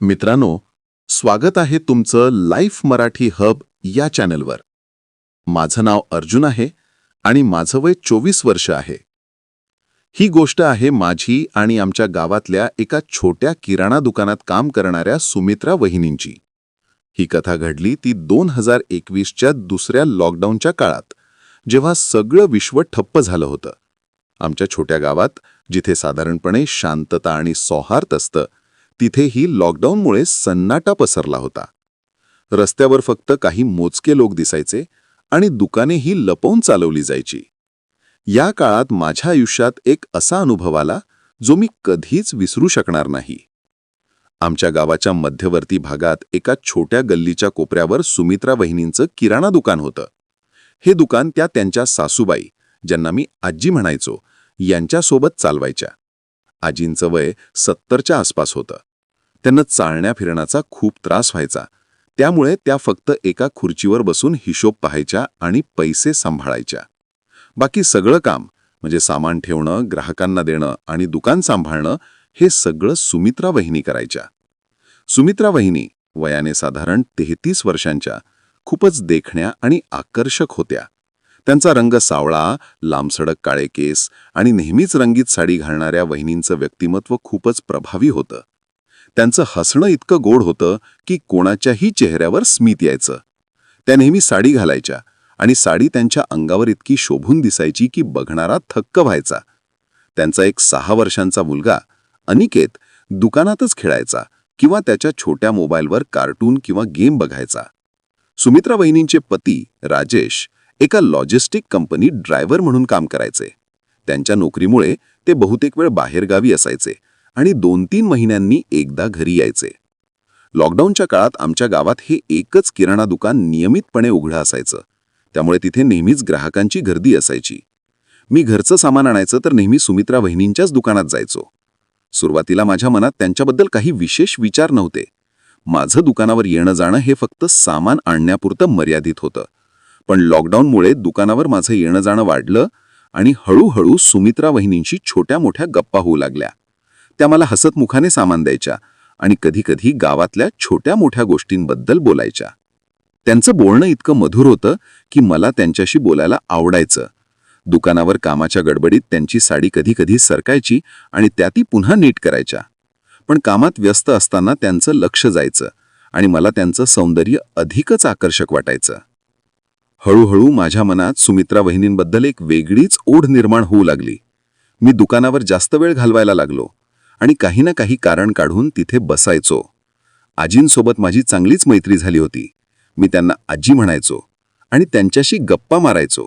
मित्रांनो स्वागत आहे तुमचं लाईफ मराठी हब या चॅनलवर. माझं नाव अर्जुन आहे आणि माझं वय चोवीस वर्ष आहे. ही गोष्ट आहे माझी आणि आमच्या गावातल्या एका छोट्या किराणा दुकानात काम करणाऱ्या सुमित्रा वहिनींची. ही कथा घडली ती दोन हजार एकवीसच्या दुसऱ्या लॉकडाऊनच्या काळात जेव्हा सगळं विश्व ठप्प झालं होतं. आमच्या छोट्या गावात जिथे साधारणपणे शांतता आणि सौहार्द असतं तिथेही लॉकडाऊनमुळे सन्नाटा पसरला होता. रस्त्यावर फक्त काही मोजके लोक दिसायचे आणि दुकानेही लपवून चालवली जायची. या काळात माझ्या आयुष्यात एक असा अनुभव आला जो मी कधीच विसरू शकणार नाही. आमच्या गावाच्या मध्यवर्ती भागात एका छोट्या गल्लीच्या कोपऱ्यावर सुमित्रा वहिनींचं किराणा दुकान होतं. हे दुकान त्या त्यांच्या सासूबाई ज्यांना मी आजी म्हणायचो यांच्यासोबत चालवायच्या. आजींचं वय सत्तरच्या आसपास होतं. त्यांना चालण्या फिरण्याचा खूप त्रास व्हायचा. त्यामुळे त्या फक्त एका खुर्चीवर बसून हिशोब पाहायच्या आणि पैसे सांभाळायच्या. बाकी सगळं काम म्हणजे सामान ठेवणं ग्राहकांना देणं आणि दुकान सांभाळणं हे सगळं सुमित्रा वहिनी करायच्या. सुमित्रा वहिनी वयाने साधारण तेहतीस वर्षांच्या खूपच देखण्या आणि आकर्षक होत्या. त्यांचा रंग सावळा लांबसडक काळे केस आणि नेहमीच रंगीत साडी घालणाऱ्या वहिनींचं व्यक्तिमत्व खूपच प्रभावी होतं. त्यांचं हसणं इतकं गोड होतं की कोणाच्याही चेहऱ्यावर स्मित यायचं. त्या नेहमी साडी घालायच्या आणि साडी त्यांच्या अंगावर इतकी शोभून दिसायची की बघणारा थक्क व्हायचा. त्यांचा एक सहा वर्षांचा मुलगा अनिकेत दुकानातच खेळायचा किंवा त्याच्या छोट्या मोबाईलवर कार्टून किंवा गेम बघायचा. सुमित्रा वहिनींचे पती राजेश एका लॉजिस्टिक कंपनीत ड्रायव्हर म्हणून काम करायचे. त्यांच्या नोकरीमुळे ते बहुतेक वेळ बाहेरगावी असायचे आणि दोन तीन महिन्यांनी एकदा घरी यायचे. लॉकडाऊनच्या काळात आमच्या गावात हे एकच किराणा दुकान नियमितपणे उघडं असायचं. त्यामुळे तिथे नेहमीच ग्राहकांची गर्दी असायची. मी घरचं सामान आणायचं तर नेहमी सुमित्रा वहिनींच्याच दुकानात जायचो. सुरुवातीला माझ्या मनात त्यांच्याबद्दल काही विशेष विचार नव्हते. माझं दुकानावर येणं जाणं हे फक्त सामान आणण्यापुरतं मर्यादित होतं. पण लॉकडाऊनमुळे दुकानावर माझं येणं जाणं वाढलं आणि हळूहळू सुमित्रा वहिनींशी छोट्या मोठ्या गप्पा होऊ लागल्या. त्या मला हसतमुखाने सामान द्यायच्या आणि कधीकधी गावातल्या छोट्या मोठ्या गोष्टींबद्दल बोलायच्या. त्यांचं बोलणं इतकं मधुर होतं की मला त्यांच्याशी बोलायला आवडायचं. दुकानावर कामाच्या गडबडीत त्यांची साडी कधीकधी सरकायची आणि त्या ती पुन्हा नीट करायच्या. पण कामात व्यस्त असताना त्यांचं लक्ष जायचं आणि मला त्यांचं सौंदर्य अधिकच आकर्षक वाटायचं. हळूहळू माझ्या मनात सुमित्रा वहिनींबद्दल एक वेगळीच ओढ निर्माण होऊ लागली. मी दुकानावर जास्त वेळ घालवायला लागलो आणि काही ना काही कारण काढून तिथे बसायचो. आजींसोबत माझी चांगलीच मैत्री झाली होती. मी त्यांना आजी म्हणायचो आणि त्यांच्याशी गप्पा मारायचो.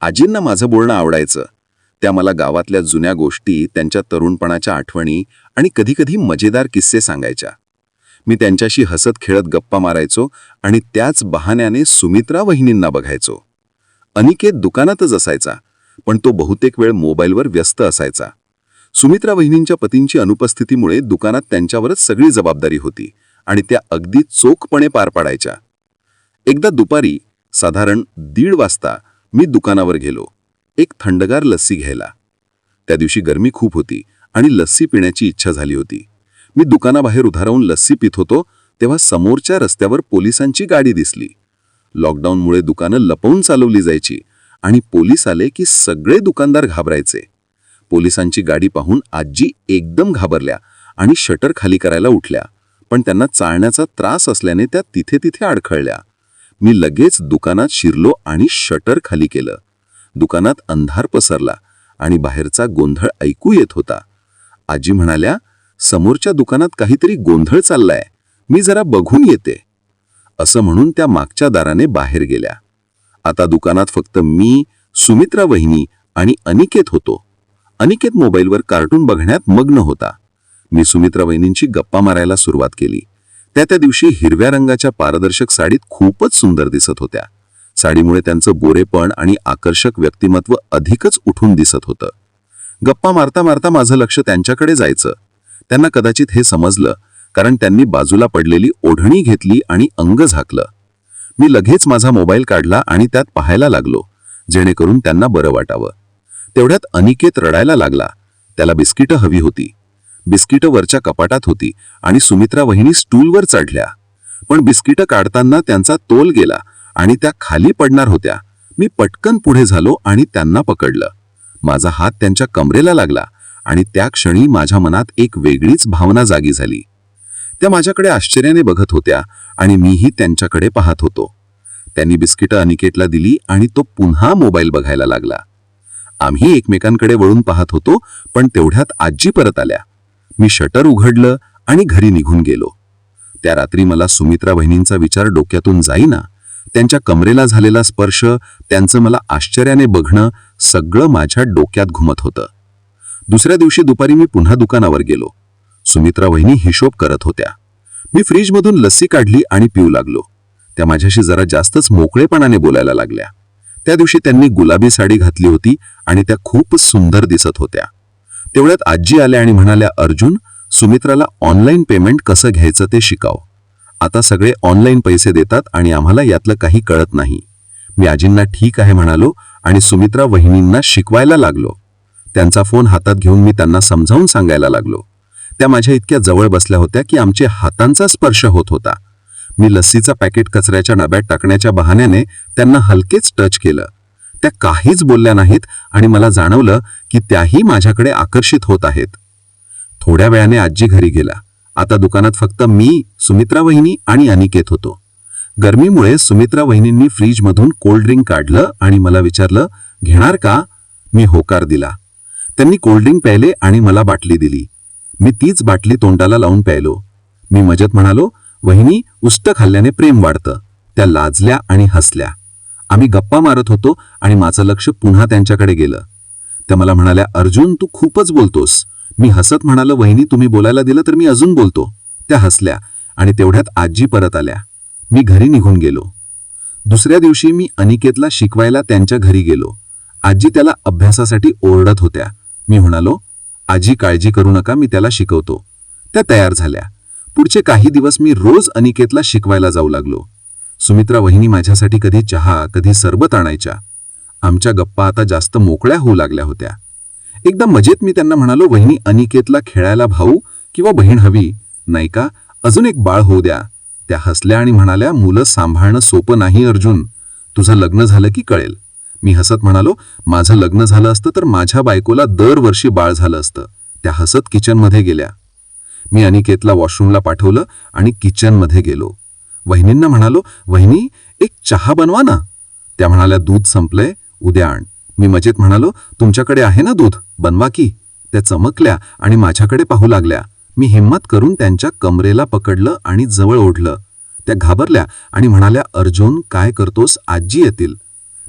आजींना माझं बोलणं आवडायचं. त्या मला गावातल्या जुन्या गोष्टी त्यांच्या तरुणपणाच्या आठवणी आणि कधीकधी मजेदार किस्से सांगायच्या. मी त्यांच्याशी हसत खेळत गप्पा मारायचो आणि त्याच बहाण्याने सुमित्रा वहिनींना बघायचो. अनिकेत दुकानातच असायचा पण तो बहुतेक वेळ मोबाईलवर व्यस्त असायचा. सुमित्रा वहिनींच्या पतींची अनुपस्थितीमुळे दुकानात त्यांच्यावरच सगळी जबाबदारी होती आणि त्या अगदी चोखपणे पार पाडायच्या. एकदा दुपारी साधारण दीड वाजता मी दुकानावर गेलो एक थंडगार लस्सी घ्यायला. त्या दिवशी गरमी खूप होती आणि लस्सी पिण्याची इच्छा झाली होती. मी दुकानाबाहेर उभा राहून लस्सी पित होतो तेव्हा समोरच्या रस्त्यावर पोलिसांची गाडी दिसली. लॉकडाऊनमुळे दुकानं लपवून चालवली जायची आणि पोलीस आले की सगळे दुकानदार घाबरायचे. पोलिसांची गाडी पाहून आजी एकदम घाबरल्या आणि शटर खाली करायला उठल्या पण त्यांना चालण्याचा त्रास असल्याने त्या तिथे तिथे अडखळल्या. मी लगेच दुकानात शिरलो आणि शटर खाली केलं. दुकानात अंधार पसरला आणि बाहेरचा गोंधळ ऐकू येत होता. आजी म्हणाल्या समोरच्या दुकानात काहीतरी गोंधळ चाललाय. मी जरा बघून येते. असं म्हणून त्या मागच्या दाराने बाहेर गेल्या. आता दुकानात फक्त मी सुमित्रा वहिनी आणि अनिकेत होतो. अनिकेत मोबाईलवर कार्टून बघण्यात मग्न होता. मी सुमित्रा वहिनींची गप्पा मारायला सुरुवात केली. त्या त्या दिवशी हिरव्या रंगाच्या पारदर्शक साडीत खूपच सुंदर दिसत होत्या. साडीमुळे त्यांचं बोरेपण आणि आकर्षक व्यक्तिमत्व अधिकच उठून दिसत होतं. गप्पा मारता मारता माझं लक्ष त्यांच्याकडे जायचं. त्यांना कदाचित हे समजलं कारण त्यांनी बाजूला पडलेली ओढणी घेतली आणि अंग झाकलं. मी लगेच माझा मोबाईल काढला आणि त्यात पाहायला लागलो जेणेकरून त्यांना बरं वाटावं. तेवढ्यात अनिकेत रडायला लागला. त्याला बिस्किटं हवी होती. बिस्किटं वरच्या कपाटात होती आणि सुमित्रा वहिनी स्टूलवर चढल्या. पण बिस्किटं काढताना त्यांचा तोल गेला आणि त्या खाली पडणार होत्या. मी पटकन पुढे झालो आणि त्यांना पकडलं. माझा हात त्यांच्या कमरेला लागला आणि त्या क्षणी माझ्या मनात एक वेगळीच भावना जागी झाली. त्या माझ्याकडे आश्चर्याने बघत होत्या आणि मीही त्यांच्याकडे पाहत होतो. त्यांनी बिस्किटं अनिकेतला दिली आणि तो पुन्हा मोबाईल बघायला लागला. आम्ही एकमेकांकडे वळून पाहत होतो पण तेवढ्यात आजी परत आल्या. मी शटर उघडलं आणि घरी निघून गेलो. त्या रात्री मला सुमित्रा बहिणींचा विचार डोक्यातून जाईना. त्यांच्या कमरेला झालेला स्पर्श त्यांचं मला आश्चर्याने बघणं सगळं माझ्या डोक्यात घुमत होतं. दुसऱ्या दिवशी दुपारी मी पुन्हा दुकानावर गेलो. सुमित्रा वहिनी हिशोब करत होत्या. मी फ्रीजमधून लस्सी काढली आणि पिऊ लागलो. त्या माझ्याशी जरा जास्तच मोकळेपणाने बोलायला लागल्या. त्या दिवशी त्यांनी गुलाबी साडी घातली होती आणि त्या खूप सुंदर दिसत होत्या. तेवढ्यात आजी आल्या आणि म्हणाल्या अर्जुन सुमित्राला ऑनलाईन पेमेंट कसं घ्यायचं ते शिकाव. आता सगळे ऑनलाईन पैसे देतात आणि आम्हाला यातलं काही कळत नाही. मी आजींना ठीक आहे म्हणालो आणि सुमित्रा वहिनींना शिकवायला लागलो. त्यांचा फोन हातात घेऊन मी त्यांना समजावून सांगायला लागलो. त्या माझ्या इतक्या जवळ बसल्या होत्या की आमचे हातांचा स्पर्श होत होता. मी लस्सीचं पॅकेट कचऱ्याच्या डब्यात टाकण्याच्या बहाण्याने त्यांना हलकेच टच केलं. त्या काहीच बोलल्या नाहीत आणि मला जाणवलं की त्याही माझ्याकडे आकर्षित होत आहेत. थोड्या वेळाने आजी घरी गेला. आता दुकानात फक्त मी सुमित्रा वहिनी आणि अनिकेत होतो. गरमीमुळे सुमित्रा वहिनींनी फ्रीजमधून कोल्ड ड्रिंक काढलं आणि मला विचारलं घेणार का? मी होकार दिला. त्यांनी कोल्ड्रिंक प्यायले आणि मला बाटली दिली. मी तीच बाटली तोंडाला लावून प्यायलो. मी मजत म्हणालो वहिनी उष्ट खाल्ल्याने प्रेम वाढतं. त्या लाजल्या आणि हसल्या. आम्ही गप्पा मारत होतो आणि माझं लक्ष पुन्हा त्यांच्याकडे गेलं. त्या मला म्हणाल्या अर्जुन तू खूपच बोलतोस. मी हसत म्हणालो वहिनी तुम्ही बोलायला दिलं तर मी अजून बोलतो. त्या हसल्या आणि तेवढ्यात आजी परत आल्या. मी घरी निघून गेलो. दुसऱ्या दिवशी मी अनिकेतला शिकवायला त्यांच्या घरी गेलो. आजी त्याला अभ्यासासाठी ओरडत होत्या. मी म्हणालो आजी काळजी करू नका मी त्याला शिकवतो. त्या तयार झाल्या. पुढचे काही दिवस मी रोज अनिकेतला शिकवायला जाऊ लागलो. सुमित्रा वहिनी माझ्यासाठी कधी चहा कधी सरबत आणायच्या. आमच्या गप्पा आता जास्त मोकळ्या होऊ लागल्या होत्या. एकदा मजेत मी त्यांना म्हणालो वहिनी अनिकेतला खेळायला भाऊ किंवा बहीण हवी? नाही का? अजून एक बाळ होऊ द्या. त्या हसल्या आणि म्हणाल्या मुलं सांभाळणं सोपं नाही अर्जुन. तुझं लग्न झालं की कळेल. मी हसत म्हणालो माझं लग्न झालं असतं तर माझ्या बायकोला दरवर्षी बाळ झालं असतं. त्या हसत किचनमध्ये गेल्या. मी अनिकेतला वॉशरूमला पाठवलं आणि किचनमध्ये गेलो. वहिनींना म्हणालो वहिनी एक चहा बनवा ना. त्या म्हणाल्या दूध संपलंय उद्या आण. मी मजेत म्हणालो तुमच्याकडे आहे ना दूध? बनवा की. त्या चमकल्या आणि माझ्याकडे पाहू लागल्या. मी हिंमत करून त्यांच्या कमरेला पकडलं आणि जवळ ओढलं. त्या घाबरल्या आणि म्हणाल्या अर्जुन काय करतोस? आजी येतील.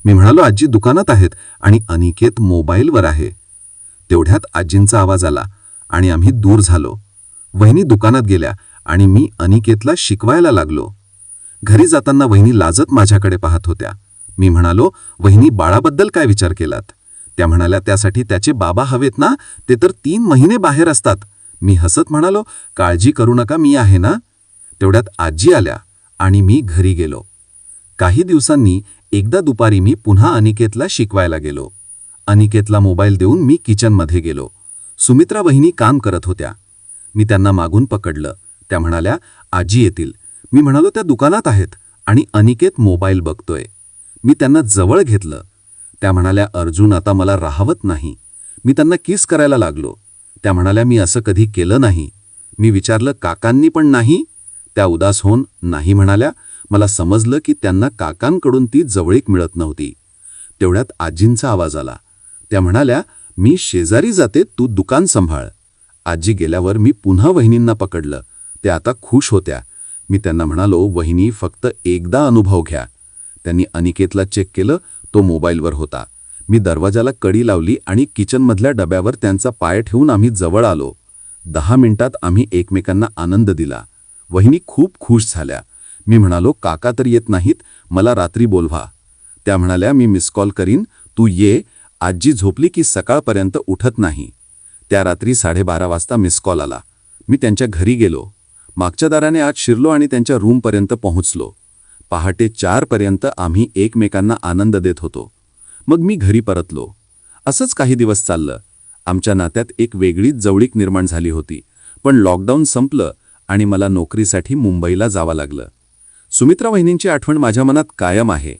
मी म्हणालो आजी दुकानात आहेत आणि अनिकेत मोबाईलवर आहे. तेवढ्यात आजींचा आवाज आला आणि आम्ही दूर झालो. वहिनी दुकानात गेल्या आणि मी अनिकेतला शिकवायला लागलो. घरी जाताना वहिनी लाजत माझ्याकडे पाहत होत्या. मी म्हणालो वहिनी बाळाबद्दल काय विचार केलात? त्या म्हणाल्या त्यासाठी त्याचे बाबा हवेत ना ते तर तीन महिने बाहेर असतात. मी हसत म्हणालो काळजी करू नका मी आहे ना? तेवढ्यात आजी आल्या आणि मी घरी गेलो. काही दिवसांनी एकदा दुपारी मी पुन्हा अनिकेतला शिकवायला गेलो. अनिकेतला मोबाईल देऊन मी किचनमध्ये गेलो. सुमित्रा बहिणी काम करत होत्या. मी त्यांना मागून पकडलं. त्या म्हणाल्या आजी येतील. मी म्हणालो त्या दुकानात आहेत आणि अनिकेत मोबाईल बघतोय. मी त्यांना जवळ घेतलं. त्या म्हणाल्या अर्जुन आता मला राहवत नाही. मी त्यांना किस करायला लागलो? त्या म्हणाल्या मी असं कधी केलं नाही. मी विचारलं काकांनी पण नाही? त्या उदास होऊन नाही म्हणाल्या मला समजलं की त्यांना काकांकडून ती जवळीक मिळत नव्हती. तेवढ्यात आजींचा आवाज आला. त्या म्हणाल्या मी शेजारी जाते तू दुकान सांभाळ. आजी गेल्यावर मी पुन्हा वहिनींना पकडलं. ते आता खुश होत्या. मी त्यांना म्हणालो वहिनी फक्त एकदा अनुभव घ्या. त्यांनी अनिकेतला चेक केलं तो मोबाईलवर होता. मी दरवाजाला कडी लावली आणि किचनमधल्या डब्यावर त्यांचा पाय ठेवून आम्ही जवळ आलो. दहा मिनिटात आम्ही एकमेकांना आनंद दिला. वहिनी खूप खुश झाल्या. मी म्हणालो काका तर येत नाहीत मला रात्री बोलवा. त्या म्हणाल्या मी मिस कॉल करीन तू ये आजी झोपली की सकाळपर्यंत उठत नाही. त्या रात्री साडेबारा वाजता मिस कॉल आला. मी त्यांच्या घरी गेलो. मागच्या दाराने आज शिरलो आणि त्यांच्या रूमपर्यंत पोहोचलो. पहाटे चारपर्यंत आम्ही एकमेकांना आनंद देत होतो. मग मी घरी परतलो. असंच काही दिवस चाललं. आमच्या नात्यात एक वेगळीच जवळीक निर्माण झाली होती. पण लॉकडाऊन संपलं आणि मला नोकरीसाठी मुंबईला जावं लागलं. सुमित्रा वहिनींची आठवण माझ्या मनात कायम आहे.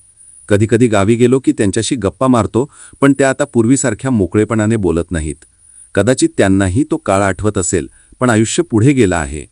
कधीकधी गावी गेलो की त्यांच्याशी गप्पा मारतो पण त्या आता पूर्वीसारख्या मोकळेपणाने बोलत नाहीत. कदाचित त्यांनाही तो काळ आठवत असेल पण आयुष्य पुढे गेलं आहे.